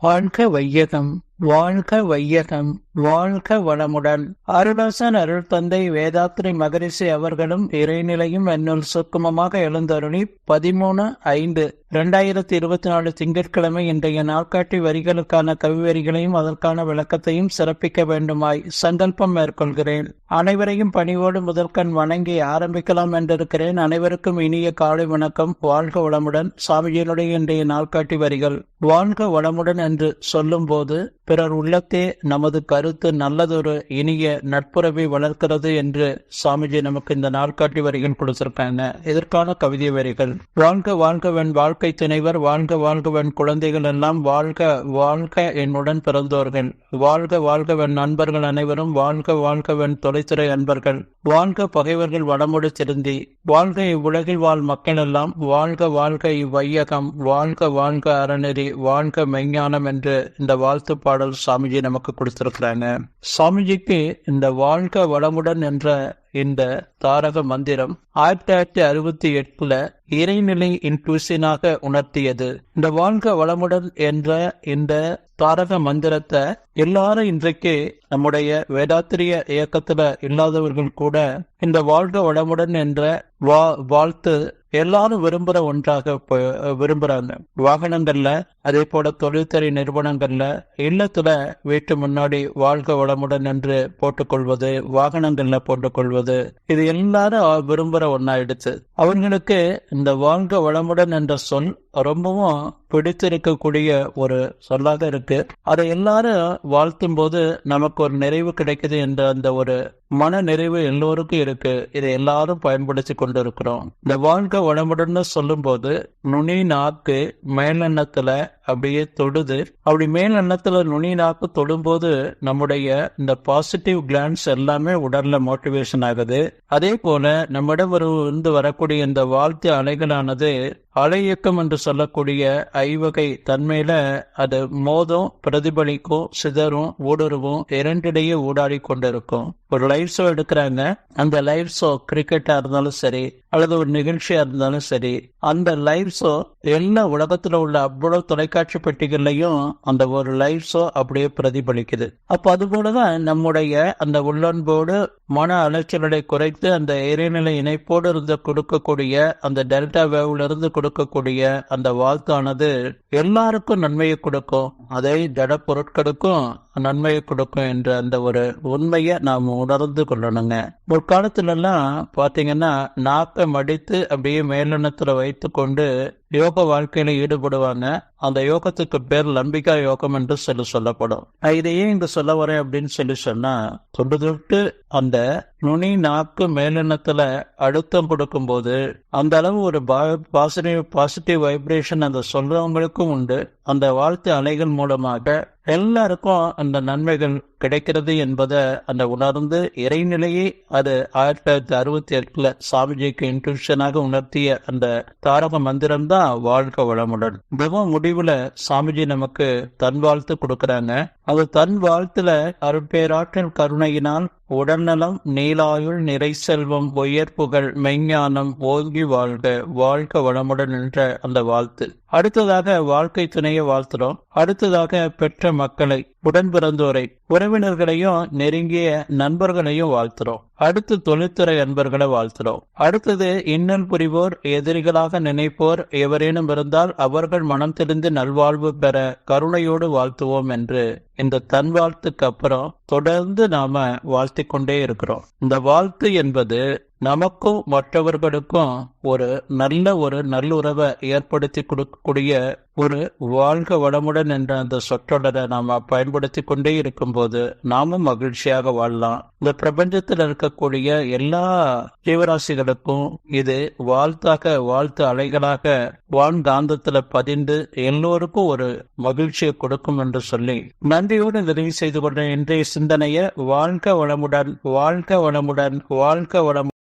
வாழ்க வையகம் வாழ்க வையகம் வாழ்க வளமுடன் அருளாசன் அருள் தந்தை வேதாத்ரி மகரிஷி அவர்களும் இறைநிலையும் என்னுள் சுக்குமமாக எழுந்தருளி பதிமூணு ஐந்து. இரண்டாயிரத்தி இருபத்தி நாலு திங்கட்கிழமை இன்றைய நாட்காட்டி வரிகளுக்கான கவிவரிகளையும் அதற்கான விளக்கத்தையும் சிறப்பிக்க வேண்டுமாய் சங்கல்பம் மேற்கொள்கிறேன். அனைவரையும் பணிவோடு முதற்கண் வணங்கி ஆரம்பிக்கலாம் என்றிருக்கிறேன். அனைவருக்கும் இனிய காலை வணக்கம். வாழ்க வளமுடன். சாமிஜியினுடைய இன்றைய நாட்காட்டி வரிகள். வாழ்க வளமுடன் என்று சொல்லும்போது பிறர் உள்ளத்தே நமது கருத்து நல்லதொரு இனிய நட்புறவை வளர்க்கிறது என்று சாமிஜி நமக்கு இந்த நாட்காட்டி வரிகள் கொடுத்திருக்காங்க இதற்கான கவிதை வரிகள். வாழ்க வாழ்கவன் வாழ்க்கை துணைவர் வாழ்க வாழ்கவன் குழந்தைகள் எல்லாம் வாழ்க வாழ்க என்னுடன் பிறந்தோர்கள். வாழ்க வாழ்கவன் நண்பர்கள் அனைவரும் வாழ்க வாழ்கவன் தொலைத்துறை அன்பர்கள். வாழ்க பகைவர்கள் வடமுடு திருந்தி. வாழ்க இவ்வுலகில் வாழ் மக்கள் எல்லாம் வாழ்க வாழ்க இவ்வையகம். வாழ்க வாழ்க அறநெறி. வாழ்க மெய்ஞானம் என்று இந்த வாழ்த்து பாடல் சாமிஜி நமக்கு கொடுத்திருக்கிறாங்க. சாமிஜிக்கு இந்த வாழ்க வளமுடன் என்ற இந்த தாரக மந்திரம் ஆயிரத்தி தொள்ளாயிரத்தி அறுபத்தி எட்டுல இறைநிலை இன்ட்யூஷனாக உணர்த்தியது. இந்த வாழ்க வளமுடன் என்ற இந்த தாரக மந்திரத்தை எல்லாரும் இன்றைக்கு நம்முடைய வேதாத்திரிய இயக்கத்துல இல்லாதவர்கள் கூட இந்த வாழ்க வளமுடன் என்ற வா வாழ்த்து எல்லாரும் விரும்புற ஒன்றாக விரும்புறாங்க. வாகனங்கள்ல அதே போல தொழில்துறை நிறுவனங்கள்ல இல்லத்துல வீட்டு முன்னாடி வாழ்க வளமுடன் என்று போட்டுக்கொள்வது வாகனங்கள்ல போட்டுக்கொள்வது இது எல்லாரும் விரும்புற ஒன்னாயிடுச்சு அவங்களுக்கு இந்த வாழ்க வளமுடன் என்ற சொல் ரொம்பவும் பிடித்திருக்கக்கூடிய ஒரு சொல்லாக இருக்கு. அதை எல்லாரும் வாழ்த்தும் போது நமக்கு ஒரு நிறைவு கிடைக்குது என்ற அந்த ஒரு மன நிறைவு எல்லோருக்கும் இருக்கு. இதை எல்லாரும் பயன்படுத்தி கொண்டிருக்கிறோம். இந்த வாழ்க்கை உடம்புடன் சொல்லும் போது நுனி நாக்கு மேலெண்ணத்துல அப்படியே தொடுது. அப்படி மேலெண்ணத்துல நுனி நாக்கு தொடும்போது நம்முடைய இந்த பாசிட்டிவ் கிளான்ஸ் எல்லாமே உடல்ல மோட்டிவேஷன் ஆகுது. அதே போல நம்மிடம் இருந்து வரக்கூடிய இந்த வாழ்த்து அலைகளானது அலை இயக்கம் என்று சொல்லக்கூடிய ஐவகை தன்மையில அது மோதும் பிரதிபலிக்கும் சிதறும் ஊடுருவும் இரண்டிடையே ஊடாடி கொண்டிருக்கும். ஒரு லைவ் ஷோ எடுக்கிறாங்க. அந்த லைவ் ஷோ கிரிக்கெட்டா இருந்தாலும் சரி அல்லது ஒரு நிகழ்ச்சியா இருந்தாலும் சரி அந்த லைவ் ஷோ எல்லா உலகத்துல உள்ள அவ்வளவு தொலைக்காட்சி பெட்டிகள்லையும் அந்த ஒரு லைவ் ஷோ அப்படியே பிரதிபலிக்குது. அப்ப அது போலதான் நம்முடைய அந்த உள்ளன்போடு மன அலைச்சலை குறைத்து அந்த இறைநிலை இணைப்போடு இருந்து கொடுக்கக்கூடிய அந்த டெல்டா வேவ்ல இருந்து கொடுக்கக்கூடிய அந்த வாழ்த்தானது எல்லாருக்கும் நன்மையை கொடுக்கும். அதே ஜட பொருட்களுக்கும் நன்மையை கொடுக்கும் என்ற அந்த ஒரு உண்மையை நாம் உணர்ந்து கொள்ளணுங்க. முற்காலத்துல எல்லாம் பாத்தீங்கன்னா நாக்கை மடித்து அப்படியே மேலெண்ணத்துல வைத்து கொண்டு யோக வாழ்க்கையில ஈடுபடுவாங்க. அந்த யோகத்துக்கு பேர் லம்பிகா யோகம் என்று சொல்லி சொல்லப்படும். நான் ஏன் இங்க சொல்ல வரேன் அப்படின்னு சொல்லி சொன்னா தொண்டு தொட்டு அந்த நுனி நாக்கு மேலெண்ணத்துல அழுத்தம் கொடுக்கும் போது அந்த அளவு ஒரு பாசிட்டிவ் பாசிட்டிவ் வைப்ரேஷன் அந்த சொல்றவங்களுக்கும் உண்டு. அந்த வாழ்த்து அலைகள் மூலமாக எல்லாருக்கும் அந்த நன்மைகள் கிடைக்கிறது என்பதை அந்த உணர்ந்து இறைநிலையை அது ஆயிரத்தி தொள்ளாயிரத்தி அறுபத்தி எட்டுல சாமிஜிக்கு இன்ட்யூஷனாக உணர்த்திய அந்த தாரக மந்திரம் தான் வாழ்க வளமுடன். மிகவும் முடிவுல சாமிஜி நமக்கு தன் வாழ்த்து கொடுக்கறாங்க. அது தன் வாழ்த்துல அருட்பேராற்றின் கருணையினால் உடல்நலம் நீலாயுள் நிறை செல்வம் புகழ் மெய்ஞானம் ஓங்கி வாழ்க வாழ்க வளமுடன் என்ற அந்த வாழ்த்து. அடுத்ததாக வாழ்க்கை துணையை வாழ்த்துறோம். அடுத்ததாக பெற்ற மக்களை உடன் பிறந்தோரை உறவினர்களையும் நெருங்கிய நண்பர்களையும் வாழ்த்துறோம். அடுத்து தொழில்துறை நண்பர்களை வாழ்த்துறோம். அடுத்தது இன்னல் புரிவோர் எதிரிகளாக நினைப்போர் எவரேனும் இருந்தால் அவர்கள் மனம் தெரிந்து நல்வாழ்வு பெற கருணையோடு வாழ்த்துவோம் என்று இந்த தன் வாழ்த்துக்கு அப்புறம் தொடர்ந்து நாம வாழ்த்தி கொண்டே இருக்கிறோம். இந்த வாழ்த்து என்பது நமக்கும் மற்றவர்களுக்கும் ஒரு நல்ல ஒரு நல்லுறவை ஏற்படுத்தி கொடுக்கக்கூடிய ஒரு வாழ்க வளமுடன் என்ற அந்த சொற்றொடரை நாம பயன்படுத்தி கொண்டே இருக்கும்போது நாமும் மகிழ்ச்சியாக வாழலாம். இந்த பிரபஞ்சத்தில் இருக்கக்கூடிய எல்லா ஜீவராசிகளுக்கும் இது வாழ்த்தாக வாழ்த்து அலைகளாக வான்காந்தத்துல பதிந்து எல்லோருக்கும் ஒரு மகிழ்ச்சியை கொடுக்கும் என்று சொல்லி நன்றியோடு நிறைவு செய்து கொண்ட இன்றைய சிந்தனையை வாழ்க வளமுடன் வாழ்க வளமுடன் வாழ்க வளமுடன்.